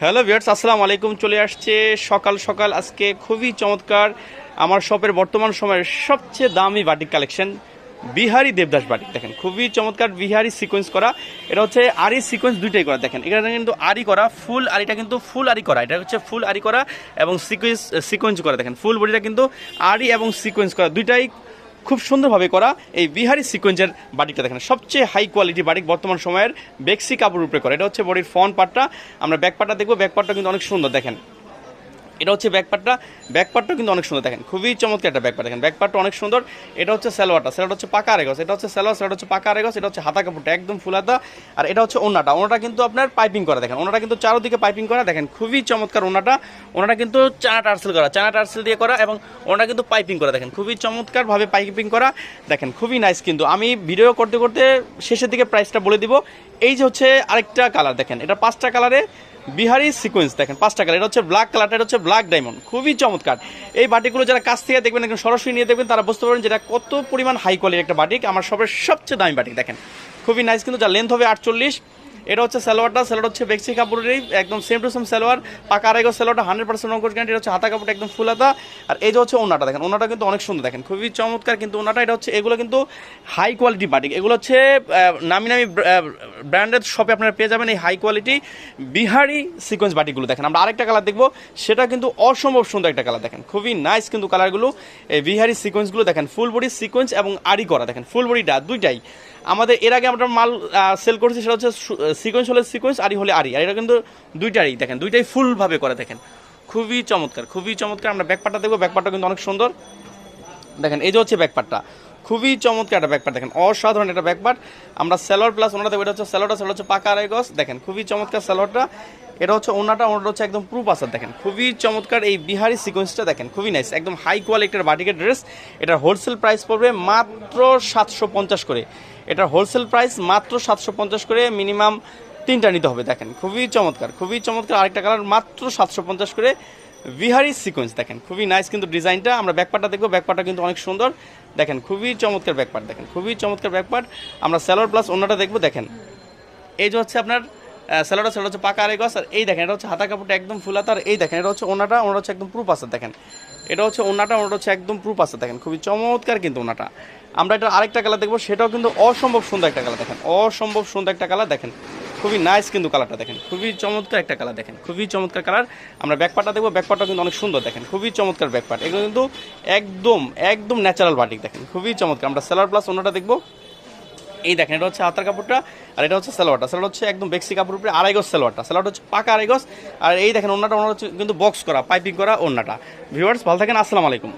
Hello viewers আসসালামু আলাইকুম। চলে আসছে সকাল সকাল আজকে খুবই চমৎকার আমার শপের বর্তমান সময়ের সবচেয়ে দামি batik collection, Bihari Devdas batik. দেখেন, খুবই চমৎকার বিহারি সিকোয়েন্স করা। এটা হচ্ছে আরি সিকোয়েন্স দুইটাই করা। দেখেন, এটা কিন্তু আরি করা, ফুল আরিটা কিন্তু ফুল আরি করা। এটা হচ্ছে ফুল আরি করা এবং সিকোয়েন্স সিকোয়েন্স করা। দেখেন, ফুল বডিটা কিন্তু আরি এবং সিকোয়েন্স করা। দুইটাই খুব সুন্দরভাবে করা এই বিহারি সিকোয়েন্সের বাটিকটা দেখেন। সবচেয়ে হাই কোয়ালিটি বাটিক বর্তমান সময়ের বেক্সি কাপড় উপরে করা। এটা হচ্ছে বডির ফন পার্টটা আমরা ব্যাক পার্টটা দেখব। ব্যাক পার্টটা কিন্তু অনেক সুন্দর, দেখেন। এটা হচ্ছে ব্যাক পার্টটা ব্যাক পার্টটা কিন্তু অনেক সুন্দর দেখেন। খুবই চমৎকার একটা ব্যাক পার্ট দেখেন। ব্যাক পার্টটা অনেক সুন্দর। এটা হচ্ছে সালোয়ারটা। সেটা হচ্ছে পাকা আরেগস এটা হচ্ছে সালোয়ার সেটা হচ্ছে পাকা আরেগস এটা হচ্ছে হাতা কাপড়টা, একদম ফুলাতা আর এটা হচ্ছে ওনাটা ওনাটা কিন্তু আপনার পাইপিং করা দেখেন। ওনাটা কিন্তু চারোদিকে পাইপিং করা দেখেন। খুবই চমৎকার ওনাটা ওনাটা কিন্তু চানা টার্সেল করা, চানা টার্সেল দিয়ে করা এবং ওনাটা কিন্তু পাইপিং করা দেখেন। খুবই চমৎকারভাবে পাইপিং করা দেখেন। খুবই নাইস কিন্তু। আমি ভিডিও করতে করতে শেষের দিকে প্রাইসটা বলে দিব। এই যে হচ্ছে আরেকটা কালার দেখেন, এটা পাঁচটা কালারে বিহারি সিকোয়েন্স দেখেন, পাঁচটা কালার এটা হচ্ছে ব্ল্যাক কালারটা এটা হচ্ছে ব্ল্যাক ডায়মন্ড খুবই চমৎকার। এই বাটিগুলো যারা কাছ থেকে দেখবেন, একদম সরাসরি নিয়ে দেখবেন, তারা বুঝতে পারবেন যেটা কত পরিমাণ হাই কোয়ালিটির একটা বাটিক, আমার সবের সবচেয়ে দামি বাটিক দেখেন। খুবই নাইস কিন্তু যার লেন্থ হবে আটচল্লিশ এটা হচ্ছে সালোয়ারটা সালোয়ার হচ্ছে বেক্সি কাপড়েরই, একদম সেম টু সেম সালোয়ার। পাকা আড়াইগো সালোয়ারটা হান্ড্রেড পার্সেন্ট রঙ গ্যারান্টি এটা হচ্ছে হাতা কাপড়টা একদম ফুল হাতা। আর এই যে হচ্ছে ওনাটা দেখেন ওনাটা কিন্তু অনেক সুন্দর, দেখেন, খুবই চমৎকার কিন্তু ওনাটা এটা হচ্ছে, এগুলো কিন্তু হাই কোয়ালিটি বাটিক এগুলো হচ্ছে নামি নামি ব্র্যান্ডের শপে আপনারা পেয়ে যাবেন এই হাই কোয়ালিটি বিহারি সিকোয়েন্স বাটিকগুলো দেখেন, আমরা আরেকটা কালার দেখব, সেটা কিন্তু অসম্ভব সুন্দর একটা কালার দেখেন, খুবই নাইস কিন্তু কালারগুলো এই বিহারি সিকোয়েন্সগুলো দেখেন ফুল বডি সিকোয়েন্স এবং আড়ি করা, দেখেন ফুল বডিটা দুইটাই। আমাদের এর আগে আমরা মাল সেল করছি সেটা হচ্ছে সিকোয়েন্স হলে সিকোয়েন্স আরি হলে আরি আর এটা কিন্তু দুইটারই, দেখেন, দুইটাই ফুলভাবে করে, দেখেন। খুবই চমৎকার খুবই চমৎকার। আমরা ব্যাকপাটটা দেখব ব্যাকপাটটা কিন্তু অনেক সুন্দর। দেখেন, এই যে হচ্ছে ব্যাকপারটা খুবই চমৎকার একটা ব্যাকপার দেখেন, অসাধারণ একটা ব্যাকপার আমরা স্যালোয়ার প্লাস ওনাটা দেখব এটা হচ্ছে স্যালোয়ারটা সেটা হচ্ছে পাকা আড়াই দেখেন, খুবই চমৎকার স্যালোয়ারটা এটা হচ্ছে ওনাটা ওনাটা হচ্ছে একদম প্রুফ আসার দেখেন। খুবই চমৎকার এই বিহারি সিকোয়েন্সটা দেখেন, খুবই নাইস একদম হাই কোয়ালিটির বাটিকের ড্রেস এটার হোলসেল প্রাইস পড়বে মাত্র সাতশো পঞ্চাশ করে। এটার হোলসেল প্রাইস মাত্র সাতশো পঞ্চাশ করে মিনিমাম তিনটা নিতে হবে, দেখেন। খুবই চমৎকার খুবই চমৎকার আরেকটা কালার মাত্র সাতশো পঞ্চাশ করে। বিহারি সিকোয়েন্স, দেখেন, খুবই নাইস কিন্তু ডিজাইনটা, আমরা ব্যাকপারটা দেখব ব্যাকপারটা কিন্তু অনেক সুন্দর। দেখেন, খুবই চমৎকার ব্যাকপার দেখেন, খুবই চমৎকার ব্যাকপার আমরা স্যালোয়ার প্লাস অন্যটা দেখব, দেখেন। এই যে হচ্ছে আপনার স্যালোয়ারটা সেটা হচ্ছে পাকা আড়াই আর এই দেখেন, এটা হচ্ছে হাতা কাপড়টা একদম ফুলাতা আর এই দেখেন, এটা হচ্ছে ওনাটা ওনাটা হচ্ছে একদম প্রুফ আছে, দেখেন। এটা হচ্ছে ওনাটা ওনাটা হচ্ছে একদম প্রুফ আছে, দেখেন, খুবই চমৎকার কিন্তু ওনাটা। আমরা এটা আরেকটা কালার দেখব, সেটাও কিন্তু অসম্ভব সুন্দর একটা কালার দেখেন, অসম্ভব সুন্দর একটা কালার দেখেন। খুবই নাইস কিন্তু কালারটা দেখেন। খুবই চমৎকার একটা কালার দেখেন। খুবই চমৎকার কালার আমরা ব্যাকপারটা দেখব ব্যাকপারটা কিন্তু অনেক সুন্দর দেখেন। খুবই চমৎকার ব্যাকপার এগুলো কিন্তু একদম একদম ন্যাচারাল বাটিক দেখেন। খুবই চমৎকার। আমরা সেলার প্লাস অন্যটা দেখব। এই দেখেন, এটা হচ্ছে হাতার কাপড়টা আর এটা হচ্ছে সালোয়ারটা সালোয়ার হচ্ছে একদম বেক্সি কাপড় উপরে আড়াই গজ সালোয়ারটা সালোয়ারটা হচ্ছে পাকা আড়াই গজ। আর এই দেখেন, ওনাটা ওনার হচ্ছে কিন্তু বক্স করা পাইপিং করা ওনাটা ভিউয়ার্স ভালো থাকেন। আসসালামু আলাইকুম।